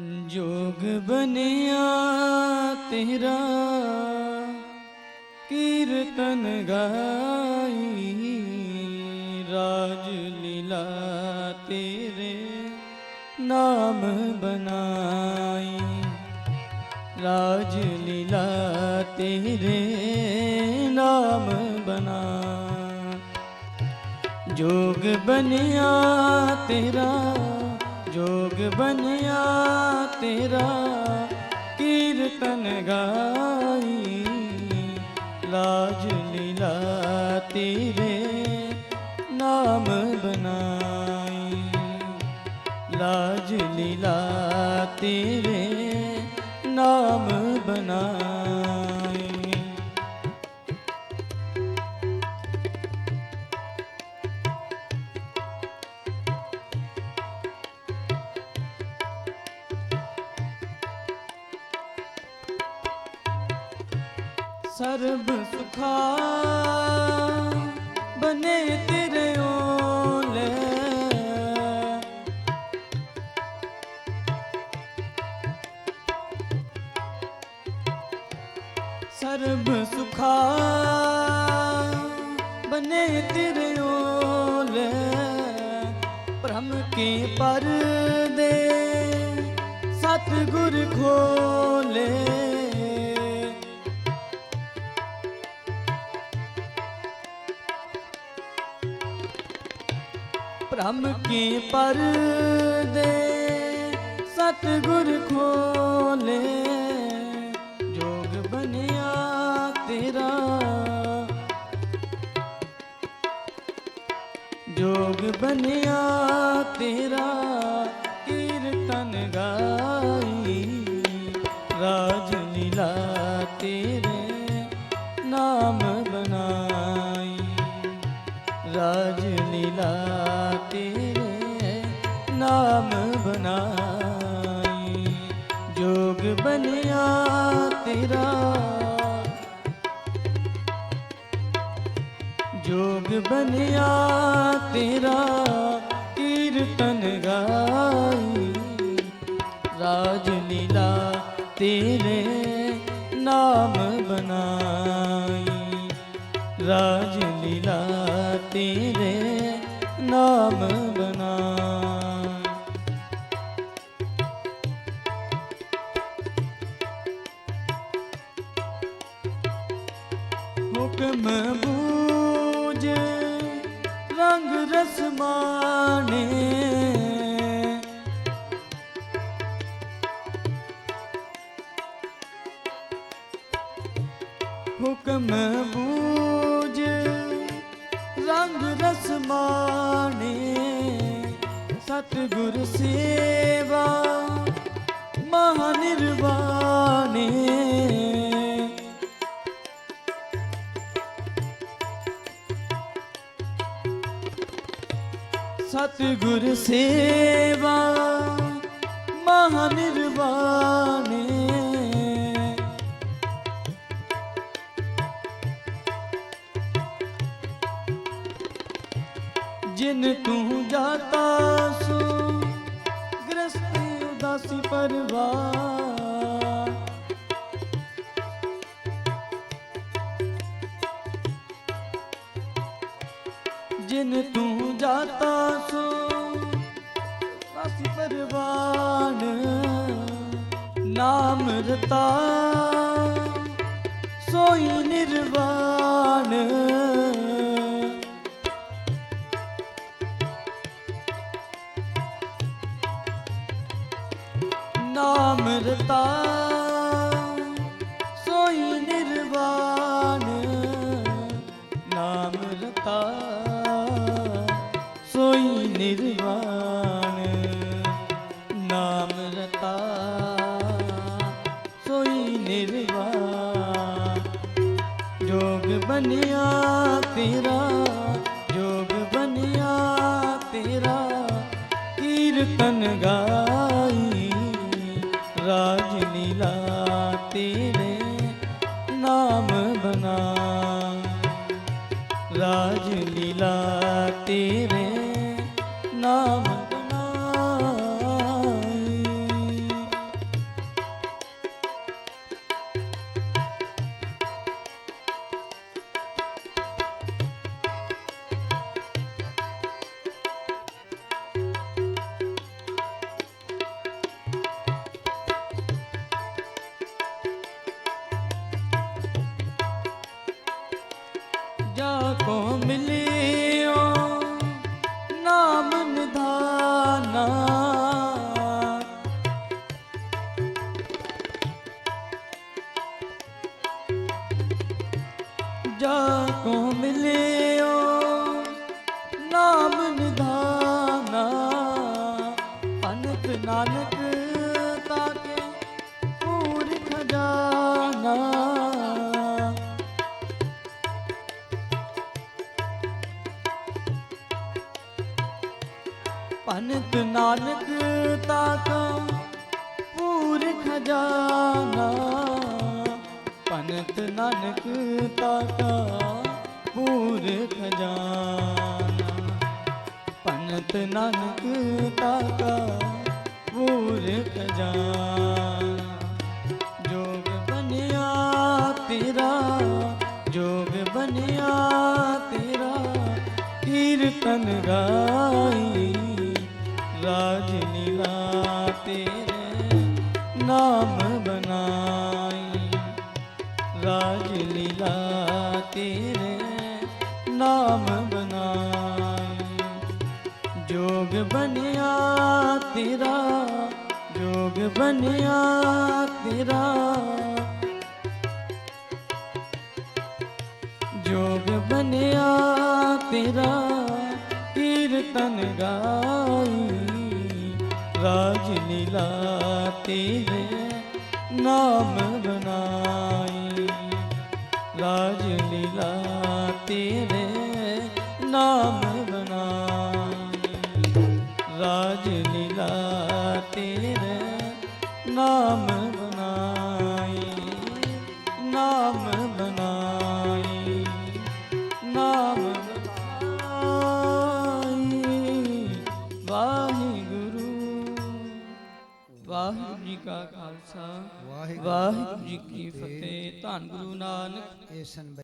ਜੋਗ ਬਨਿਆ ਤੇਰਾ, ਕੀਰਤਨ ਗਾਈ, ਰਾਜ ਲੀਲਾ ਤੇਰੇ ਨਾਮ ਬਨਾਈ ਰਾਜ ਲੀਲਾ ਤੇਰੇ ਨਾਮ ਬਨਾ ਜੋਗ ਬਨਿਆ ਤੇਰਾ ਜੋਗ ਬਨਿਆ ਤੇਰਾ, ਕੀਰਤਨ ਗਾਈ। ਲਾਜ ਲੀਲਾ ਤੇਰੇ ਨਾਮ ਬਨਾਈ ਲਾਜ ਲੀਲਾ ਤੇਰੇ ਨਾਮ ਬਨਾਈ ਸਰਬ ਸੁਖਾ। ਬਨੇ ਤੇਰੇ ਓਲੇ। ਸਰਬ ਸੁਖਾ। ਬਨੇ ਤੇਰੇ ਓਲੇ। ਬ੍ਰਹਮ ਕੇ ਪਰਦੇ। ਸਤਿਗੁਰ ਖੋ ਬ੍ਰਹਮ ਕੀ ਪਰਦੇ ਸਤਿਗੁਰ ਖੋਲੇ, ਜੋਗ ਬਨਿਆ ਤੇਰਾ। ਜੋਗ ਬਨਿਆ ਤੇਰਾ, ਕੀਰਤਨ ਗਾਈ, ਰਾਜ ਲੀਲਾ ਤੇਰੇ ਨਾਮ ਬਨਾਈ ਰਾਜ ਲੀਲਾ ਤੇਰੇ ਨਾਮ ਬਨਾਈ ਜੋਗ ਬਨਿਆ ਤੇਰਾ। ਜੋਗ ਬਨਿਆ ਤੇਰਾ, ਕੀਰਤਨ ਗਾਈ। ਰਾਜ ਲੀਲਾ ਤੇਰੇ ਨਾਮ ਬਨਾਈ ਰਾਜ ਲੀਲਾ ਤੇਰੇ ਨਾਮ ਬਨਾਈ ਹੁਕਮ ਬੂਝ ਰੰਗ ਰਸਮਾਨੇ। ਹੁਕਮ ਬੂਝ ਰੰਗ ਰਸਮਾਨੇ ਸਤਿਗੁਰ ਸੇਵਾ ਮਹਾ ਨਿਰਵਾਣੇ ਸੇਵਾ ਮਹਾ ਜਿਨ ਤੂੰ ਜਾਤਾ ਸੋ, ਗ੍ਰਸਤੀ ਉਦਾਸੀ ਪਰਵਾਰ ਜਿਨ ਤੂੰ ਜਾਤਾ ਸੋ ਵਾਸੀ ਪਰਵਾਨ। ਨਾਮ ਰਤਾ, ਸੋਈ ਨਿਰਵਾਣ ਨਾਮ ਸੋਈ ਨਿਰਵਾਣ ਨਾਮ ਰਤਾ। ਸੋਈ ਨਿਰਵਾਣ ਨਾਮ ਰਤਾ। ਸੋਈ ਨਿਰਵਾਣ। ਜੋਗ ਬਨਿਆ ਤੇਰਾ, ਜੋਗ ਬਨਿਆ ਤੇਰਾ। ਕੀਰਤਨ ਗਾਈ ਪਨਤ ਨਾਨਕ ਤਾ ਤਾਕਾ ਪੂਰ ਖਜ਼ਾਨਾ ਪਨਤ ਨਾਨਕ ਤਾਕਾ ਪੂਰ ਖਜ਼ਾਨਾ ਪਨਤ ਨਾਨਕ ਤਾਕਾ ਪੂਰ ਖਜ਼ਾਨਾ ਜੋਗ ਬਨਿਆ ਤੇਰਾ, ਜੋਗ ਬਨਿਆ ਤੇਰਾ, ਕੀਰਤਨ ਗਾਈ। ਰਾਜ ਲੀਲਾ ਤੇਰੇ ਨਾਮ ਬਨਾਈ ਰਾਜਨੀ ਲੀਲਾ ਤੇਰੇ ਨਾਮ ਬਨਾਈ ਜੋਗ ਬਨਿਆ ਤੇਰਾ, ਜੋਗ ਬਨਿਆ ਤੇਰਾ। ਜੋਗ ਬਨਿਆ ਤੇਰਾ, ਕੀਰਤਨ ਗਾਈ। ਰਾਜ ਲੀਲਾ ਤੇਰੇ ਨਾਮ ਬਨਾਈ। ਰਾਜ ਲੀਲਾ ਤੇਰੇ ਨਾਮ ਬਨਾਈ। ਰਾਜ ਲੀਲਾ ਤੇਰੇ ਨਾਮ ਬਨਾਈ। ਨਾਮ ਬਨਾਈ, ਨਾਮ ਵਾਹਿਗੁਰੂ ਜੀ ਕੀ ਫਤਿਹ ਧੰਨ ਗੁਰੂ ਨਾਨਕ।